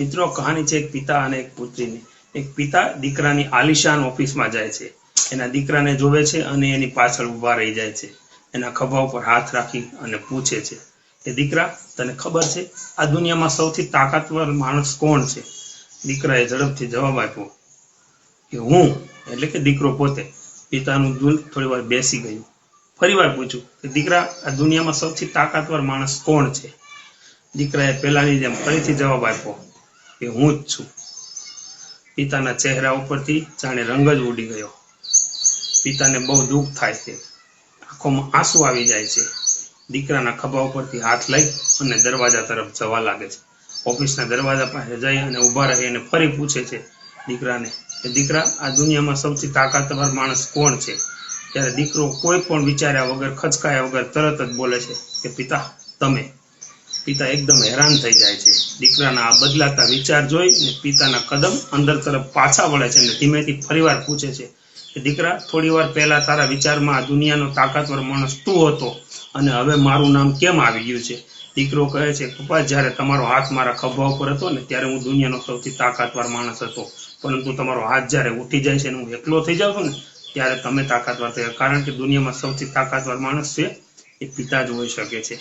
મિત્રો કહાની છે, એક પિતા અને એક પુત્રીની. એક પિતા દીકરાની આલિશાન ઓફિસમાં જાય છે. એના દીકરાને જોવે છે અને એની પાછળ ઊભા રહી જાય છે. એના ખભા ઉપર હાથ રાખી અને પૂછે છે કે દીકરા, તને ખબર છે આ દુનિયામાં સૌથી તાકાતવર માણસ કોણ છે? દીકરાએ ઝડપથી જવાબ આપ્યો, કે હું. એટલે કે દીકરો પોતે. પિતાનું દિલ થોડી વાર બેસી ગયું. ફરીવાર પૂછ્યું, કે દીકરા, આ દુનિયામાં સૌથી તાકાતવર માણસ કોણ છે? દીકરાએ પહેલાની જેમ ફરીથી જવાબ આપ્યો કે હું જ છું. પિતાના ચહેરા ઉપરથી જાણે રંગ જ ઉડી ગયો. પિતાને બહુ દુઃખ થાય છે. આંખોમાં આંસુ આવી જાય છે. દીકરાના ખભા ઉપરથી હાથ લઈ અને દરવાજા તરફ જવા લાગે છે. ઓફિસના દરવાજા પાસે જઈ અને ઊભા રહી અને ફરી પૂછે છે, દીકરાને કે દીકરા, આ દુનિયામાં સૌથી તાકાતવર માણસ કોણ છે? ત્યારે દીકરો કોઈ પણ વિચાર્યા વગર, ખચકાયા વગર તરત જ બોલે છે કે, પિતા, તમે પિતા એકદમ હેરાન થઈ જાય છે. દીકરાના આ બદલાતા વિચાર જોઈ ને પિતાના કદમ અંદર તરફ પાછા વળે છે અને ધીમેથી ફરીવાર પૂછે છે કે, દીકરા, થોડી વાર પહેલા તારા વિચારમાં આ દુનિયાનો તાકાતવર માણસ તું હતો અને હવે મારું નામ કેમ આવી ગયું છે? દીકરો કહે છે, પપ્પા, જ્યારે તમારો હાથ મારા ખભા ઉપર હતો ને, ત્યારે હું દુનિયાનો સૌથી તાકાતવર માણસ હતો. પરંતુ તમારો હાથ જ્યારે ઉઠી જાય છે અને હું એકલો થઈ જાઉં છું ને, ત્યારે તમે તાકાતવર થયા. કારણ કે દુનિયામાં સૌથી તાકાતવર માણસ છે એ પિતા જ હોઈ શકે છે.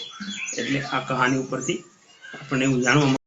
એટલે આ કહાની ઉપરથી આપણને એવું જાણવા